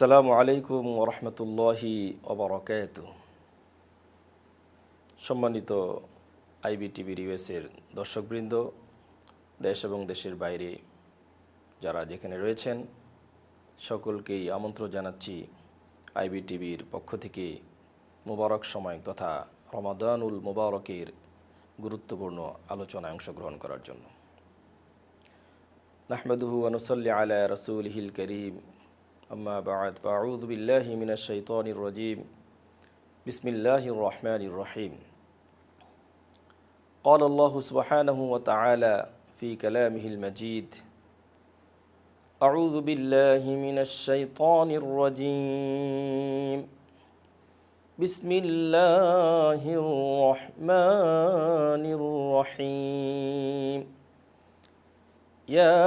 আসসালামু আলাইকুম রহমতুল্লাহি অবরকাত সম্মানিত আইবি টিভি ইউএসের দর্শকবৃন্দ, দেশ এবং দেশের বাইরে যারা যেখানে রয়েছেন, সকলকেই আমন্ত্রণ জানাচ্ছি আইবি টিভির পক্ষ থেকে মুবারক সময় তথা রমাদানুল মুবারকের গুরুত্বপূর্ণ আলোচনায় অংশগ্রহণ করার জন্য। নাহমেদহু আনুসল্লি আলা রসুল হিল করিম। أما بعد فأعوذ بالله من الشيطان الرجيم. بسم الله الرحمن الرحيم. قال الله سبحانه وتعالى في كلامه المجيد أعوذ بالله من الشيطان الرجيم. بسم الله الرحمن الرحيم. يا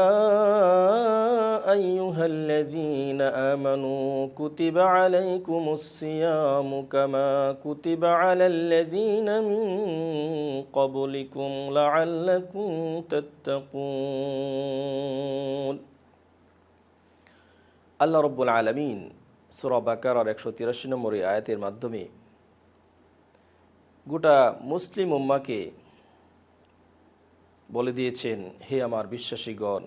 أيها الذين آمنوا كتب عليكم الصيام كما كتب على الذين من قبلكم لعلكم تتقون আল্লাহ রব্বুল আলমিন সুরা বাকার একশো তিরাশি নম্বর এই আয়াতের মাধ্যমে গোটা মুসলিম উম্মাকে বলে দিয়েছেন, হে আমার বিশ্বাসীগণ,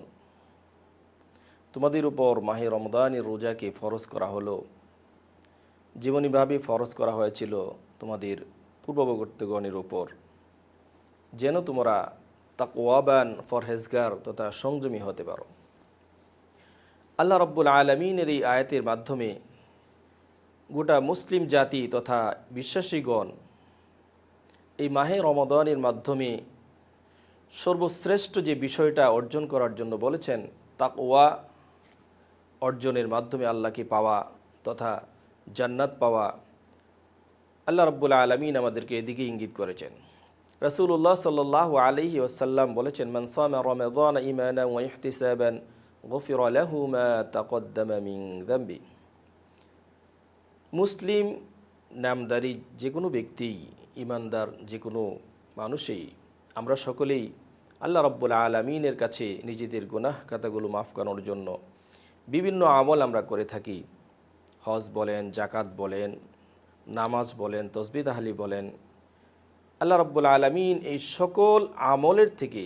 তোমাদের উপর মাহে রমদানের রোজাকে ফরজ করা হলো। জীবনীভাবে ফরজ করা হয়েছিল তোমাদের পূর্ববর্তীগণের উপর। যেন তোমরা তাকওয়াবান ফরহেজগার তথা সংযমী হতে পারো। আল্লাহ রব্বুল আলমিনের এই আয়াতের মাধ্যমে গোটা মুসলিম জাতি তথা বিশ্বাসীগণ এই মাহে রমদানের মাধ্যমে সর্বশ্রেষ্ঠ যে বিষয়টা অর্জন করার জন্য বলেছেন, তাকওয়া অর্জনের মাধ্যমে আল্লাহকে পাওয়া তথা জান্নাত পাওয়া আল্লাহ রব্বুল আলমিন আমাদেরকে এদিকে ইঙ্গিত করেছেন। রসুল্লাহ সাল্লাহ আলহি ওসাল্লাম বলেছেন মনসামা মিন মুসলিম নামদারি যে কোনো ব্যক্তি ইমানদার যে কোনো মানুষই আমরা সকলেই আল্লাহ রব্বুল আলমিনের কাছে নিজেদের গুনাহ খাতাগুলো মাফ করানোর জন্য বিভিন্ন আমল আমরা করে থাকি। হজ বলেন জাকাত বলেন, নামাজ বলেন, তসবি তাহালি বলেন। আল্লাহ রব্বুল আলমিন এই সকল আমলের থেকে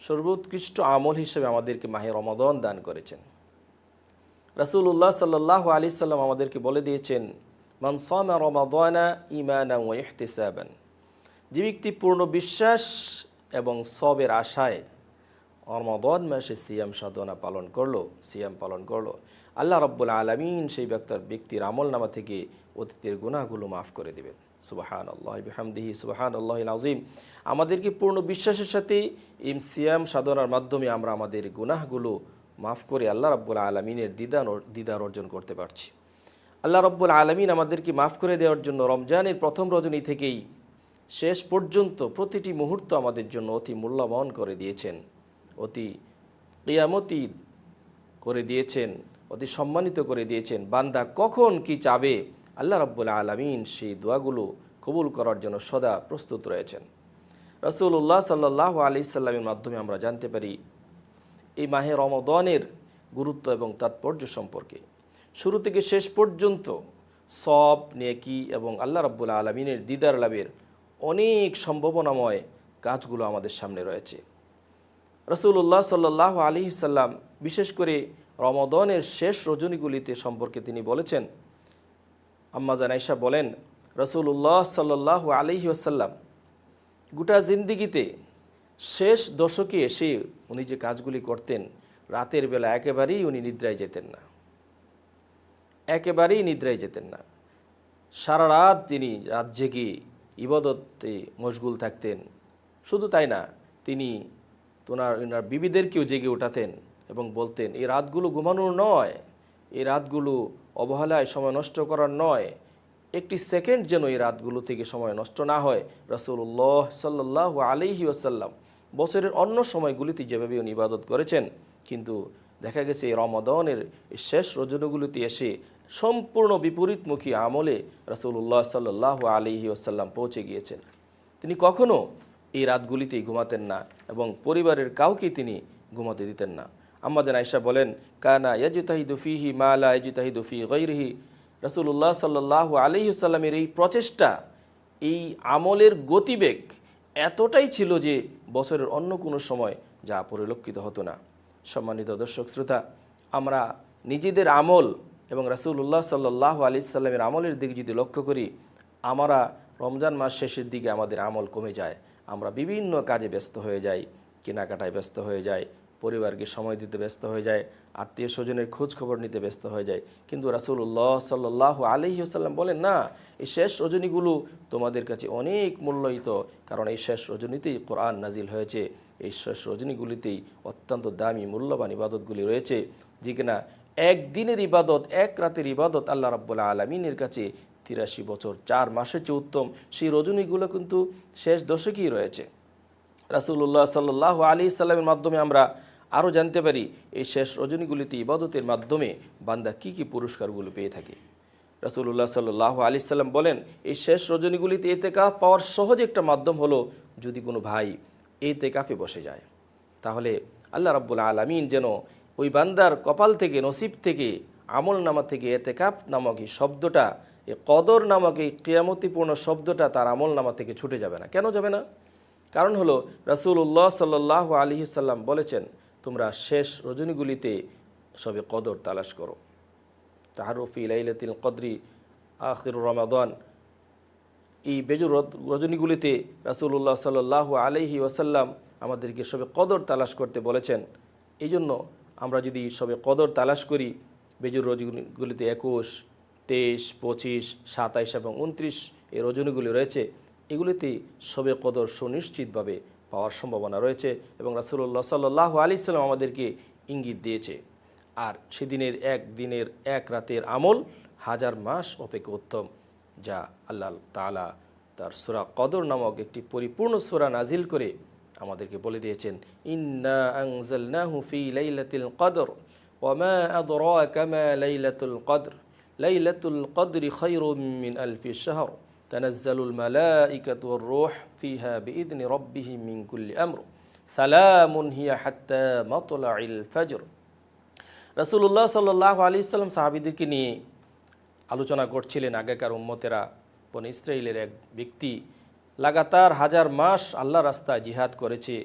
সর্বোৎকৃষ্ট আমল হিসেবে আমাদেরকে মাহে রমাদন দান করেছেন। রাসুল্লাহ সাল্লাহ আলি সাল্লাম আমাদেরকে বলে দিয়েছেন মনসামা রমাদানা ইমানা ও ইহতেসাবান। যে ব্যক্তি পূর্ণ বিশ্বাস এবং সবের আশায় রমাদন মাসে সিয়াম সাধনা পালন করল, সিয়াম পালন করল। আল্লাহ রব্বুল আলমিন সেই ব্যক্তির ব্যক্তির আমল নামা থেকে অতীতের গুণাগুলো মাফ করে দেবেন। সুবাহান আল্লাহ বিহামদিহি সুবাহান আল্লাহ আজিম আমাদেরকে পূর্ণ বিশ্বাসের সাথে ইম সিয়াম সাধনার মাধ্যমে আমরা আমাদের গুনাহগুলো মাফ করে আল্লাহ রব্বুল আলমিনের দিদান দিদার অর্জন করতে পারছি। আল্লাহ রব্বুল আলমিন আমাদেরকে মাফ করে দেওয়ার জন্য রমজানের প্রথম রজনী থেকেই শেষ পর্যন্ত প্রতিটি মুহূর্ত আমাদের জন্য অতি মূল্যবান করে দিয়েছেন, অতি কিয়ামতি করে দিয়েছেন, অতি সম্মানিত করে দিয়েছেন। বান্দা কখন কি চাবে? আল্লাহ রব্বুল আলমিন সেই দোয়াগুলো কবুল করার জন্য সদা প্রস্তুত রয়েছেন। রসুল্লাহ সাল্লাহ আলি সাল্লামের মাধ্যমে আমরা জানতে পারি, এই মাহে রমদনের গুরুত্ব এবং তাৎপর্য সম্পর্কে। শুরু থেকে শেষ পর্যন্ত সব নেকি এবং আল্লাহ রব্বুল আলমিনের দিদার লাভের অনেক সম্ভাবনাময় কাজগুলো আমাদের সামনে রয়েছে। রসুল্লাহ সাল্লাহ আলি সাল্লাম বিশেষ করে রমদনের শেষ রজনীগুলিতে সম্পর্কে তিনি বলেছেন, আম্মা জানাইশা বলেন রসুল্লাহ সাল্লাহ আলহি আসাল্লাম গোটা জিন্দিগিতে শেষ দশকে এসে উনি যে কাজগুলি করতেন, রাতের বেলা একেবারেই উনি নিদ্রায় যেতেন না। একেবারেই নিদ্রায় যেতেন না। সারা রাত তিনি রাত জেগে ইবাদতে মশগুল থাকতেন। শুধু তাই না, তিনি তোনার ওনার বিবিদেরকেও জেগে উঠাতেন এবং বলতেন, এই রাতগুলো ঘুমানোর নয়, এই রাতগুলো অবহেলায় সময় নষ্ট করার নয়, একটি সেকেন্ড যেন এই রাতগুলো থেকে সময় নষ্ট না হয়। রসুল্লাহ সাল্লাহ আলিহি ওসাল্লাম বছরের অন্য সময়গুলিতে যেভাবে উনি ইবাদত করেছেন, কিন্তু দেখা গেছে এই রমদনের শেষ রজনীগুলিতে এসে সম্পূর্ণ বিপরীতমুখী আমলে রসুল্লাহ সাল্লাহ আলিহি ওসাল্লাম পৌঁছে গিয়েছেন। তিনি কখনও এই রাতগুলিতেই ঘুমাতেন না এবং পরিবারের কাউকে তিনি ঘুমাতে দিতেন না। আম্মাজান আয়সা বলেন, কানা ইয়াজুতাহিদু ফিহি মালা ইয়াজুতাহিদু ফি গৈরিহি রসুল্লাহ সাল্লাহ আলহিসাল্লামের এই প্রচেষ্টা, এই আমলের গতিবেগ এতটাই ছিল যে বছরের অন্য কোনো সময় যা পরিলক্ষিত হতো না। সম্মানিত দর্শক শ্রোতা, আমরা নিজেদের আমল এবং রাসুল্লাহ সাল্লাহ আলি সাল্লামের আমলের দিকে যদি লক্ষ্য করি, আমরা রমজান মাস শেষের দিকে আমাদের আমল কমে যায়। আমরা বিভিন্ন কাজে ব্যস্ত হয়ে যাই, কেনাকাটায় ব্যস্ত হয়ে যায় পরিবারকে সময় দিতে ব্যস্ত হয়ে যায় আত্মীয় স্বজনের খোঁজ খবর নিতে ব্যস্ত হয়ে যায় কিন্তু রাসুল্লাহ সাল্লাহ আলহিউসাল্লাম বলেন, না, এই শেষ রজনীগুলো তোমাদের কাছে অনেক মূল্যায়িত, কারণ এই শেষ রজনীতেই কোরআন নাজিল হয়েছে। এই শেষ রজনীগুলিতেই অত্যন্ত দামি, মূল্যবান ইবাদতগুলি রয়েছে। যে কিনা একদিনের ইবাদত, এক রাতের ইবাদত আল্লাহ রাব্বুল আলমিনের কাছে তিরাশি বছর, চার মাসের চেয়ে উত্তম। সেই রজনীগুলো কিন্তু শেষ দশকেই রয়েছে। রাসুল্লাহ সাল্লাহ আলী সাল্লামের মাধ্যমে আমরা আরও জানতে পারি, এই শেষ রজনীগুলিতে ইবাদতের মাধ্যমে বান্দা কি কি পুরস্কারগুলো পেয়ে থাকে। রাসুল্লাহ সাল্লাহ আলি সাল্লাম বলেন, এই শেষ রজনীগুলিতে এতে কাফ পাওয়ার সহজ একটা মাধ্যম হলো যদি কোনো ভাই এতে কাফে বসে যায়। তাহলে আল্লাহ রাব্বুল আলমিন যেন ওই বান্দার কপাল থেকে, নসিব থেকে, আমল নামা থেকে এতে কাপ নামক এই শব্দটা, এ কদর নামক এই ক্রিয়ামতিপূর্ণ শব্দটা তার আমল নামা থেকে ছুটে যাবে না। কেন যাবে না? কারণ হলো রাসুল্লাহ সাল্লাহ আলী সাল্লাম বলেছেন, তোমরা শেষ রজনীগুলিতে সবে কদর তালাশ করো। তাহারুফি লাইলাতিল কদরি, আখির রমাদান, এই বেজুর রজনীগুলিতে রাসুল্লাহ সাল্লাহ আলহি ওয়াসাল্লাম আমাদেরকে সবে কদর তালাশ করতে বলেছেন। এই জন্য আমরা যদি সবে কদর তালাশ করি, বেজুর রজনীগুলিতে একুশ, তেইশ, পঁচিশ, সাতাইশ এবং উনত্রিশ এই রজনীগুলি রয়েছে, এগুলিতে সবে কদর সুনিশ্চিতভাবে পাওয়ার সম্ভাবনা রয়েছে এবং রাসুল্লাহ সাল্লাহ আলি সাল্লাম আমাদেরকে ইঙ্গিত দিয়েছে। আর সেদিনের এক দিনের এক রাতের আমল হাজার মাস অপেক্ষা উত্তম, যা আল্লাহ তালা তার সুরা কদর নামক একটি পরিপূর্ণ সুরা নাজিল করে আমাদেরকে বলে দিয়েছেন, ইন্না আংজালনাহু ফি লাইলাতুল কদর ওয়ামা আদরাকা মা লাইলাতুল কদর, লাইলাতুল কদরি খায়রুম মিন আলফি শাহর, তানাজ্জালুল মালাইকাতু ওয়ার রূহ ফিহা বিইذن রাব্বিহিম মিন কুল্লি আমর, সালামুন হিয়া হাত্তা মাতলাইল ফজর। রসুল্লাহ সাল্লাহ আলি সাল্লাম সাহাবিদেরকে নিয়ে আলোচনা করছিলেন আগেকার উম্মতেরা, বন ইসরায়েলের এক ব্যক্তি লাগাতার হাজার মাস আল্লাহ রাস্তায় জিহাদ করেছে,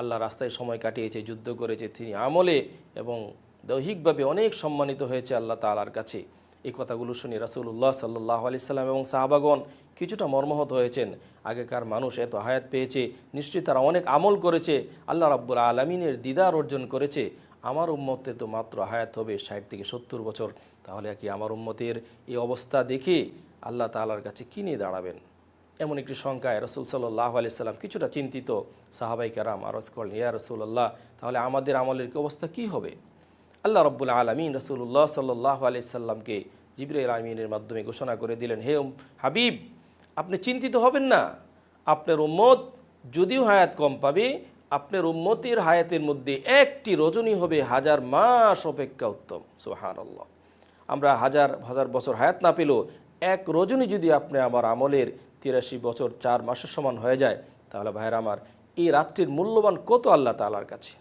আল্লাহ রাস্তায় সময় কাটিয়েছে, যুদ্ধ করেছে, তিনি আমলে এবং দৈহিকভাবে অনেক সম্মানিত হয়েছে আল্লাহ তালার কাছে। এই কথাগুলো শুনে রাসুল্লাহ সাল্লাহ আলি সাল্লাম এবং সাহাবাগন কিছুটা মর্মাহত হয়েছেন। আগেকার মানুষ এত হায়াত পেয়েছে, নিশ্চয়ই তারা অনেক আমল করেছে, আল্লাহ রাব্বুল আলমিনের দিদার অর্জন করেছে। আমার উম্মতে তো মাত্র হায়াত হবে ষাট থেকে সত্তর বছর। তাহলে কি আমার উম্মতের এই অবস্থা দেখে আল্লাহ তালার কাছে কী নিয়ে দাঁড়াবেন? এমন একটি শঙ্কায় রসুল সাল্লাহ আলি সাল্লাম কিছুটা চিন্তিত সাহাবাই কারাম আরস করলেন, ইয়া রসুল্লাহ তাহলে আমাদের আমলের অবস্থা, কী হবে? আল্লাহ রব্বুল আলমিন রসুল্লাহ সাল্লাহ আলি সাল্লামকে জিবরাইল আলমিনের মাধ্যমে ঘোষণা করে দিলেন, হে হাবিব, আপনি চিন্তিত হবেন না। আপনার উম্মত যদিও হায়াত কম পাবে, আপনার উম্মতের হায়াতের মধ্যে একটি রজনী হবে হাজার মাস অপেক্ষা উত্তম। সোহান আল্লাহ আমরা হাজার হাজার বছর হায়াত না পেলেও এক রজনী যদি আপনি আমার আমলের তিরাশি বছর চার মাসের সমান হয়ে যায়, তাহলে ভাইয়ের আমার, এই রাত্রির মূল্যবান কত আল্লাহ তালার কাছে?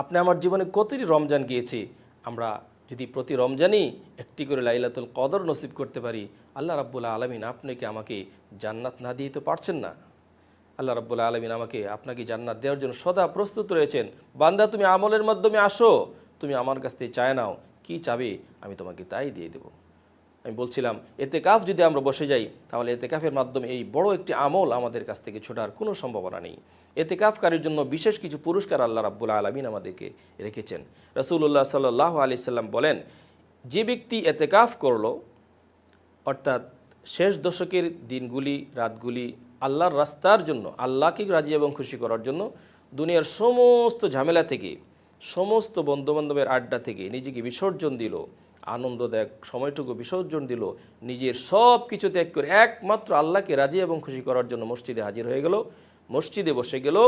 আপনি আমার জীবনে কতটি রমজান গিয়েছে, আমরা যদি প্রতি রমজানই একটি করে লাইলাতুল কদর নসিব করতে পারি, আল্লাহ রাব্বুল আলমিন আপনাকে আমাকে জান্নাত না দিয়ে তো পারছেন না? আল্লাহ রাব্বুল আলমিন আমাকে আপনাকে জান্নাত দেওয়ার জন্য সদা প্রস্তুত রয়েছেন। বান্দা, তুমি আমলের মাধ্যমে আসো, তুমি আমার কাছ থেকে চায় নাও, কি চাবে আমি তোমাকে তাই দিয়ে দেবো। আমি বলছিলাম এতে কাফ যদি আমরা বসে যাই, তাহলে এতে কাফের মাধ্যমে এই বড় একটি আমল আমাদের কাছ থেকে ছোটার কোনো সম্ভাবনা নেই। এতে কাফকারীর জন্য বিশেষ কিছু পুরস্কার আল্লাহ রাব্বুল আলমিন আমাদেরকে রেখেছেন। রসুল্লাহ সাল্লাহ আলি সাল্লাম বলেন, যে ব্যক্তি এতে কাফ করল, অর্থাৎ শেষ দশকের দিনগুলি, রাতগুলি আল্লাহর রাস্তার জন্য, আল্লাহকে রাজি এবং খুশি করার জন্য, দুনিয়ার সমস্ত ঝামেলা থেকে, সমস্ত বন্ধুবান্ধবের আড্ডা থেকে নিজেকে বিসর্জন দিল আনন্দদায়ক সময়টুকু বিসর্জন দিল। নিজের সব কিছু ত্যাগ করে একমাত্র আল্লাহকে রাজি এবং খুশি করার জন্য মসজিদে হাজির হয়ে গেল। মসজিদে বসে গেল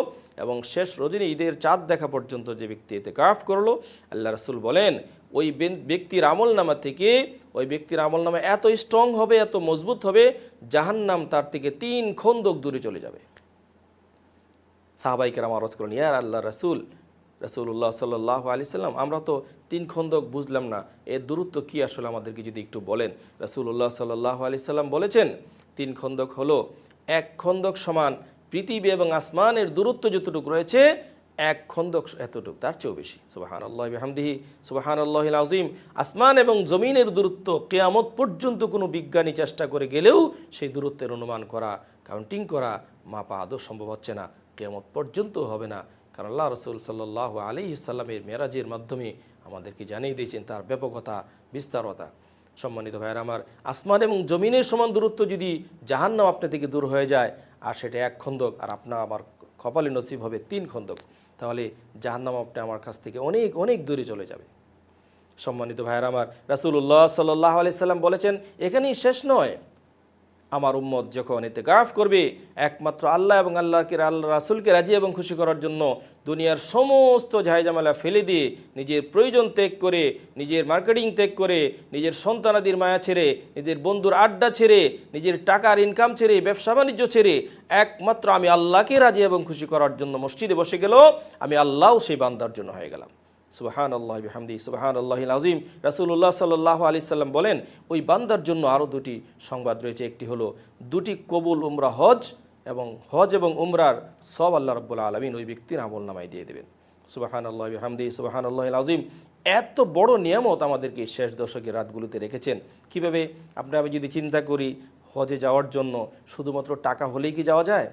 এবং শেষ রজনী ঈদের চাঁদ দেখা পর্যন্ত যে ব্যক্তি এতে কাফ করল, আল্লাহ রসুল বলেন, ওই ব্যক্তির আমল নামা থেকে, ওই ব্যক্তির আমল নামা এত স্ট্রং হবে, এত মজবুত হবে, জাহান্নাম তার থেকে তিন খন্দক দূরে চলে যাবে। সাহাবাই কেরাম আরজ করলেন ইয়ার আল্লাহ রসুল রসুল্লাহ সাল্লাহ আলি সাল্লাম, আমরা তো তিন খন্দক বুঝলাম না, এর দূরত্ব কি আসলে আমাদেরকে যদি একটু বলেন? রসুল্লাহ সাল্লাহ আলি সাল্লাম বলেছেন, তিন খন্দক হলো এক খন্দক সমান পৃথিবী এবং আসমানের দূরত্ব যতটুকু রয়েছে, এক খন্দক এতটুকু, তার চেয়েও বেশি। সুবাহান আল্লাহ হামদিহি সুবাহান আল্লাহ আজিম আসমান এবং জমিনের দূরত্ব কেয়ামত পর্যন্ত কোনো বিজ্ঞানী চেষ্টা করে গেলেও সেই দূরত্বের অনুমান করা কাউন্টিং করা, মাপা আদৌ সম্ভব হচ্ছে না, কেয়ামত পর্যন্ত হবে না। কারণ আল্লাহ রসুল সাল্লাহ আলী সাল্লামের মেরাজের মাধ্যমে আমাদেরকে জানিয়ে দিয়েছেন তার ব্যাপকতা, বিস্তারতা। সম্মানিত ভাইয়ের, আমার আসমান এবং জমিনের সমান দূরত্ব যদি জাহান্নাম আপনার থেকে দূর হয়ে যায়, আর সেটা এক খন্দক, আর আপনার আমার কপালে নসিব হবে তিন খন্দক, তাহলে জাহান্নাম আপনি আমার কাছ থেকে অনেক অনেক দূরে চলে যাবে। সম্মানিত ভাইয়ের, আমার রাসুল্লাহ সাল্লাহ আলাইসাল্লাম বলেছেন, এখানেই শেষ নয়। আমার উম্মত যখন এতে গাফ করবে, একমাত্র আল্লাহ এবং আল্লাহকে আল্লাহ রাসুলকে রাজি এবং খুশি করার জন্য দুনিয়ার সমস্ত ঝাইজামালা ফেলে দিয়ে নিজের প্রয়োজন ত্যাগ করে, নিজের মার্কেটিং ত্যাগ করে, নিজের সন্তানাদির মায়া ছেড়ে, নিজের বন্ধুর আড্ডা ছেড়ে, নিজের টাকার ইনকাম ছেড়ে, ব্যবসা বাণিজ্য ছেড়ে, একমাত্র আমি আল্লাহকে রাজি এবং খুশি করার জন্য মসজিদে বসে গেল, আমি আল্লাহও সেই বান্দার জন্য হয়ে গেলাম। সুবাহান আল্লাহ হামদি সুবাহান আল্লাহ আজিম রাসুল্লাহ সাল্লাহ আলি সাল্লাম বলেন, ওই বান্দার জন্য আরও দুটি সংবাদ রয়েছে। একটি হলো, দুটি কবুল উমরা হজ এবং হজ এবং উমরার সব আল্লাহ রব্বুল্লা আলমিন ওই ব্যক্তির আমল নামাই দিয়ে দেবেন। সুবাহান আল্লাহ হামদি সুবাহান আল্লাহ আজিম এত বড় নিয়ামত আমাদেরকে শেষ দশকের রাতগুলোতে রেখেছেন। কীভাবে? আপনি আমি যদি চিন্তা করি, হজে যাওয়ার জন্য শুধুমাত্র টাকা হলেই কি যাওয়া যায়?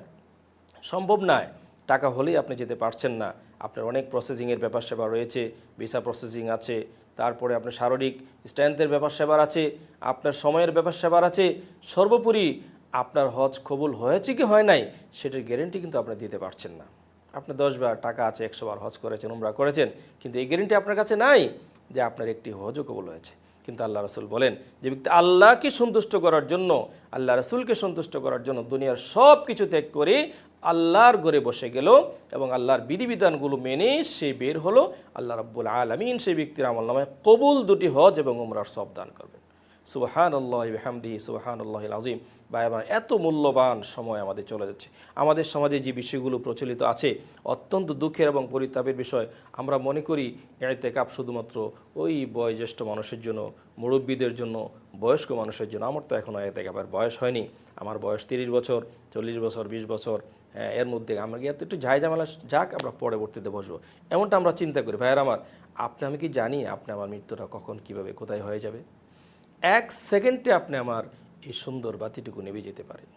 সম্ভব নয়। টাকা হলেই আপনি যেতে পারছেন না। আপনার অনেক প্রসেসিংয়ের ব্যাপার সেবা রয়েছে ভিসা প্রসেসিং আছে, তারপরে আপনার শারীরিক স্ট্রেংথের ব্যাপার সেবার আছে, আপনার সময়ের ব্যাপার সেবার আছে, সর্বোপরি আপনার হজ কবুল হয়েছে কি হয় নাই সেটার গ্যারেন্টি কিন্তু আপনি দিতে পারছেন না। আপনি দশ বার টাকা আছে, একশো বার হজ করেছেন, উমরা করেছেন, কিন্তু এই গ্যারেন্টি আপনার কাছে নাই যে আপনার একটি হজও কবুল হয়েছে। কিন্তু আল্লাহ রসুল বলেন যে ব্যক্তি আল্লাহকে সন্তুষ্ট করার জন্য, আল্লাহ রসুলকে সন্তুষ্ট করার জন্য দুনিয়ার সব কিছু ত্যাগ করে আল্লাহর ঘরে বসে গেল এবং আল্লাহর বিধিবিধানগুলো মেনে সে বের হলো। আল্লাহ রব্বুল আলমিন সেই ব্যক্তির আমল নামায় কবুল দুটি হজ এবং উমরার সব দান করবেন। সুবাহান আল্লাহ হামদি সুবাহান আল্লাহ আজিম বা আমার, এত মূল্যবান সময় আমাদের চলে যাচ্ছে। আমাদের সমাজে যে বিষয়গুলো প্রচলিত আছে, অত্যন্ত দুঃখের এবং পরিতাপের বিষয়, আমরা মনে করি এতে কাপ শুধুমাত্র ওই বয়োজ্যেষ্ঠ মানুষের জন্য, মুরব্বীদের জন্য, বয়স্ক মানুষের জন্য। আমার তো এখনও এতে কাপের বয়স হয়নি। আমার বয়স তিরিশ বছর, চল্লিশ বছর, বিশ বছর। এর মধ্যে আমরা গিয়ে একটু ঝাই ঝামেলা যাক, আমরা পরবর্তীতে বসবো। এমনটা আমরা চিন্তা করি, ভাইয়ের আমার, আপনি আমি কি জানি আপনি আমার মৃত্যুটা কখন, কীভাবে, কোথায় হয়ে যাবে? এক সেকেন্ডে আপনি আমার এই সুন্দর বাতিটুকু নেবে যেতে পারেন।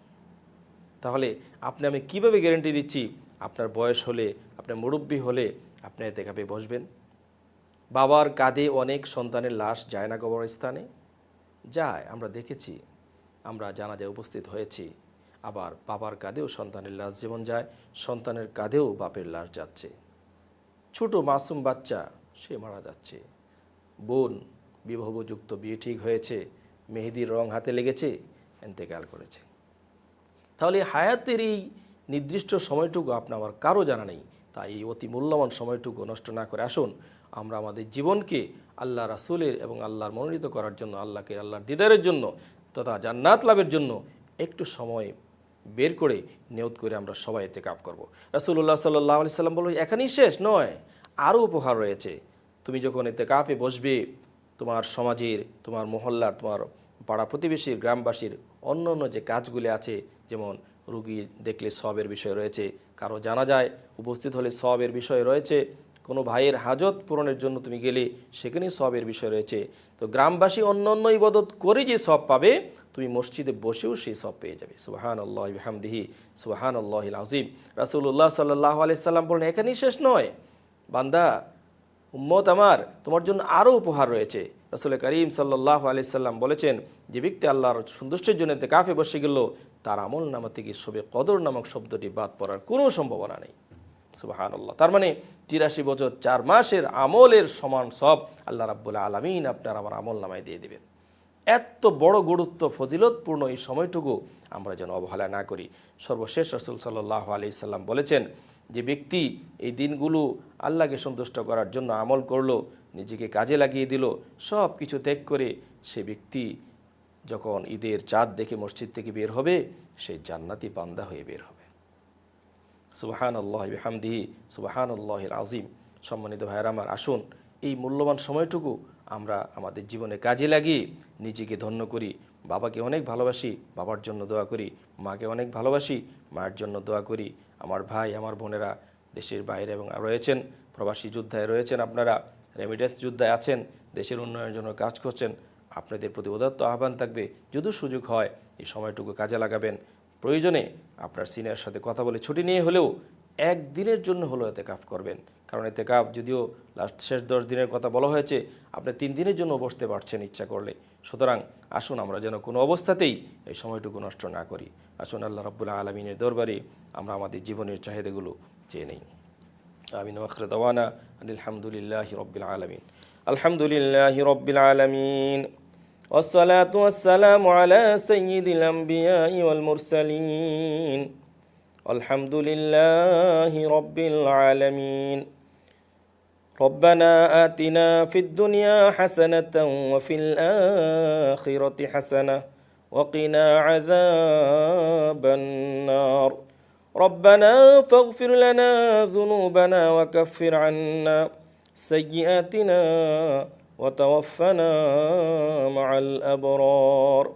তাহলে আপনি আমি কীভাবে গ্যারেন্টি দিচ্ছি, আপনার বয়স হলে আপনার মুরব্বী হলে আপনি এতে কাপে বসবেন? বাবার কাঁধে অনেক সন্তানের লাশ যায় না কবরস্থানে? যায়, আমরা দেখেছি, আমরা জানাজায় উপস্থিত হয়েছি। আবার বাবার কাঁধেও সন্তানের লাশ যেমন যায়, সন্তানের কাঁধেও বাপের লাশ যাচ্ছে। ছোট মাসুম বাচ্চা, সে মারা যাচ্ছে। বোন, বিবাহযুক্ত, বিয়ে ঠিক হয়েছে। মেহেদির রং হাতে লেগেছে, এন্তেকাল করেছে। তাহলে হায়াতের এই নির্দিষ্ট সময়টুকু আপনার আমার কারও জানা নেই। তাই এই অতি মূল্যবান সময়টুকু নষ্ট না করে আসুন। আমরা আমাদের জীবনকে আল্লাহ রাসুলের এবং আল্লাহর মনোনীত করার জন্য, আল্লাহকে আল্লাহর দিদারের জন্য তথা জান্নাত লাভের জন্য একটু সময় বের করে নিয়ত করে আমরা সবাই এতে কাপ করব। রাসুল্লাহ সাল্লাহ আলি সাল্লাম বলল, এখানেই শেষ নয় আরও উপহার রয়েছে। তুমি যখন এতে কাপে বসবে, তোমার সমাজের, তোমার মহল্লার, তোমার পাড়া প্রতিবেশীর, গ্রামবাসীর অন্য অন্য যে কাজগুলি আছে, যেমন রুগী দেখলে সবের বিষয় রয়েছে, কারও জানা যায়, উপস্থিত হলে সবের বিষয় রয়েছে কোনো ভাইয়ের হাজত পূরণের জন্য তুমি গেলে সেখানেই সবের বিষয় রয়েছে। তো গ্রামবাসী অন্য অন্য ইবাদত করে যে সব পাবে, তুমি মসজিদে বসেও সেই সব পেয়ে যাবে। সুবাহান আল্লাহ হামদিহি সুবাহান আল্লাহ আজিম রাসুল্লাহ সাল্লাহ আলি সাল্লাম বলেন এখানেই শেষ নয়। বান্দা, উম্মত আমার, তোমার জন্য আরও উপহার রয়েছে। রসুল করিম সাল্লাহ আলিয়াল্লাম বলেছেন, যে ব্যক্তি আল্লাহর সন্তুষ্টের জন্য কাফে বসে গেল, তার আমল নামা থেকে সবে কদর নামক শব্দটি বাদ পড়ার কোনো সম্ভাবনা নেই। সুবাহান আল্লাহ তার মানে তিরাশি বছর চার মাসের আমলের সমান সব আল্লাহ রাব্বুল আলমিন আপনার আমার আমল নামায় দিয়ে দেবেন। এত বড় গুরুত্ব, ফজিলতপূর্ণ এই সময়টুকু আমরা যেন অবহেলা না করি। সর্বশেষ রসুল সাল্লাহ আলি সাল্লাম বলেছেন যে, ব্যক্তি এই দিনগুলো আল্লাহকে সন্তুষ্ট করার জন্য আমল করল, নিজেকে কাজে লাগিয়ে দিল সব কিছু ত্যাগ করে সে ব্যক্তি যখন ঈদের চাঁদ দেখে মসজিদ থেকে বের হবে, সে জান্নাতি বান্দা হয়ে বের হবে। সুবাহান আল্লাহ হামদিহি সুবাহান আল্লাহ আজিম সম্মানিত ভাইয়ের আমার, আসুন এই মূল্যবান সময়টুকু আমরা আমাদের জীবনে কাজে লাগিয়ে নিজেকে ধন্য করি, বাবাকে অনেক ভালোবাসি, বাবার জন্য দোয়া করি, মাকে অনেক ভালোবাসি, মায়ের জন্য দোয়া করি। আমার ভাই, আমার বোনেরা দেশের বাইরে এবং রয়েছেন, প্রবাসী যোদ্ধায় রয়েছেন আপনারা, রেমিডেন্স যোদ্ধায় আছেন, দেশের উন্নয়নের জন্য কাজ করছেন, আপনাদের প্রতি উদাত্ত আহ্বান থাকবে। যদি সুযোগ হয়, এই সময়টুকু কাজে লাগাবেন। প্রয়োজনে আপনার সিনিয়র সাথে কথা বলে ছুটি নিয়ে হলেও একদিনের জন্য হলেও এতে কাফ করবেন। কারণ এতে কাপ যদিও লাস্ট শেষ দশ দিনের কথা বলা হয়েছে, আপনি তিন দিনের জন্য বসতে পারছেন ইচ্ছা করলে। সুতরাং আসুন আমরা যেন কোনো অবস্থাতেই এই সময়টুকু নষ্ট না করি। আসুন আল্লাহ রব্বুল্লাহ আলমিনের দরবারে আমরা আমাদের জীবনের চাহিদাগুলো চেয়ে নিই। আমিন। ওয়াখরে দওয়ানা আলহামদুলিল্লাহ রব্বিল আলমিন। আলহামদুলিল্লাহ রব্বিল আলমিন। والصلاة والسلام على سيد الأنبياء والمرسلين. الحمد لله رب العالمين. ربنا آتنا في الدنيا حسنة وفي الآخرة حسنة وقنا عذاب النار. ربنا فاغفر لنا ذنوبنا وكفر عنا سيئاتنا. ওয়াতাওয়াফানা মাআল আবরার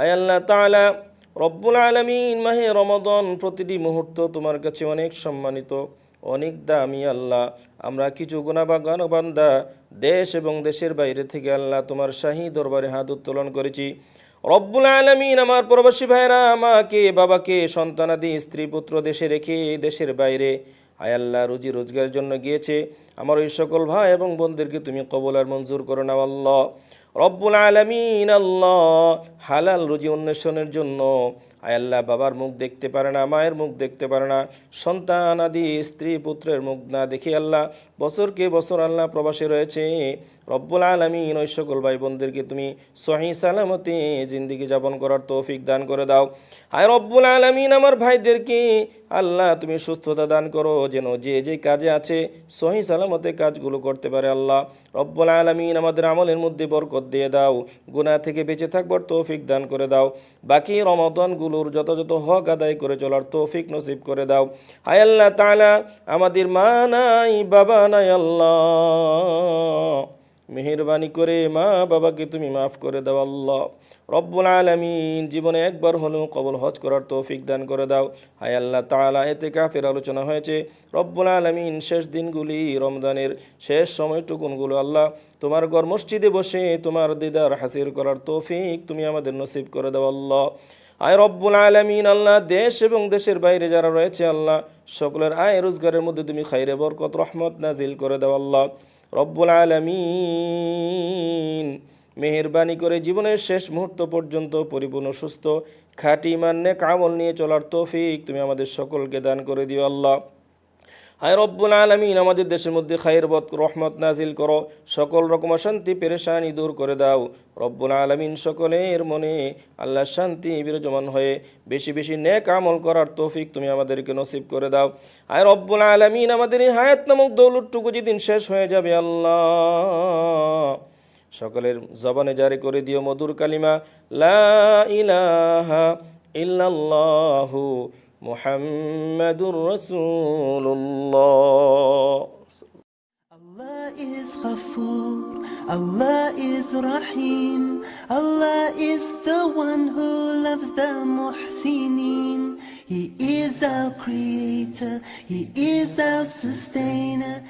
আয় আল্লাহ তাআলা, রব্বুল আলামিন মাহে রমাদান প্রতিটি মুহূর্ত তোমার কাছে অনেক সম্মানিত, অনেক দামি আল্লাহ। আমরা কিছু গুণাবাগান বান্দা, দেশ এবং দেশের বাইরে থেকে আল্লাহ তোমার শাহী দরবারে হাত উত্তোলন করেছি। রব্বুল আলমিন আমার প্রবাসী ভাইরা আমাকে বাবাকে, সন্তানাদি, স্ত্রী, পুত্র দেশে রেখে দেশের বাইরে আয়াল্লাহ রুজি রোজগারের জন্য গিয়েছে। আমার ওই সকল ভাই এবং বোনদেরকে তুমি কবল আর মঞ্জুর করো না আল্লাহ। রব্বুল আলমিন, আল্লাহ। হালাল রুজি অন্বেষণের জন্য। আয় আল্লাহ, বাবার মুখ দেখতে পারে না, মায়ের মুখ দেখতে পারে না, সন্তান আদি, স্ত্রী পুত্রের মুখ না দেখে আল্লাহ বছরকে বছর আল্লাহ প্রবাসে রয়েছে? রব্বুল আলমিন, ওই সকল ভাই বোনদেরকে তুমি সহি সালামতে জিন্দিগি যাপন করার তৌফিক দান করে দাও। আয় রব্বুল আলমিন, আমার ভাইদেরকে আল্লাহ তুমি সুস্থতা দান করো, যেন যে যে কাজে আছে সহি সালামতে কাজগুলো করতে পারে আল্লাহ। রব্বুল আলমিন, আমাদের আমলের মধ্যে বরকত দিয়ে দাও, গুনাহ থেকে বেঁচে থাকবার তৌফিক দান করে দাও। বাকি রমদনগুলোর যথাযথ হক আদায় করে চলার তৌফিক নসিব করে দাও। হায় আল্লাহ তাআলা, আমাদের মা নাই, বাবা নাই আল্লাহ। মেহরবানি করে মা বাবাকে তুমি মাফ করে দাও আল্লাহ। রব্বুল আলমিন জীবনে একবার হলেও কবল হজ করার তৌফিক দান করে দাও। হায় আল্লাহ তালা এতে কাফের আলোচনা হয়েছে। রব্বুল আলমিন শেষ দিনগুলি রমজানের শেষ সময়টুকুনগুলো আল্লাহ, তোমার গড় মসজিদে বসে তোমার দিদার হাসির করার তৌফিক তুমি আমাদের নসিব করে দাও আল্লাহ। আয় রব্বুল আলমিন, আল্লাহ দেশ এবং দেশের বাইরে যারা রয়েছে, আল্লাহ সকলের আয় রোজগারের মধ্যে তুমি খাইরে বরকত, রহমত নাজিল করে দাও, আল্লাহ রব্বুল আলমিন। মেহরবানি করে জীবনের শেষ মুহূর্ত পর্যন্ত পরিপূর্ণ, সুস্থ, খাঁটি, মান্যে কামল নিয়ে চলার তৌফিক তুমি আমাদের সকলকে দান করে দিও, আল্লাহ। হায় রব্বুল আলমিন, আমাদের দেশের মধ্যে খায়ের বত, রহমত নাজিল করো। সকল রকম অশান্তি, পেরেশানি দূর করে দাও। রব্বুল আলমিন সকলের মনে আল্লাহ শান্তি বিরাজমান হয়ে বেশি বেশি নেক আমল করার তৌফিক তুমি আমাদেরকে নসিব করে দাও। আয় রব্বুল আলমিন, আমাদের এই হায়াত নামক দৌলতটুকু যেদিন শেষ হয়ে যাবে, আল্লাহ। সকলের জবানে জারি করে দিও মধুর কালিমা, লা ইলাহা ইল্লাল্লাহু محمد رسول الله Allah is غفور Allah is Rahim, Allah is the one who loves the محسنين He is our creator, He is our sustainer.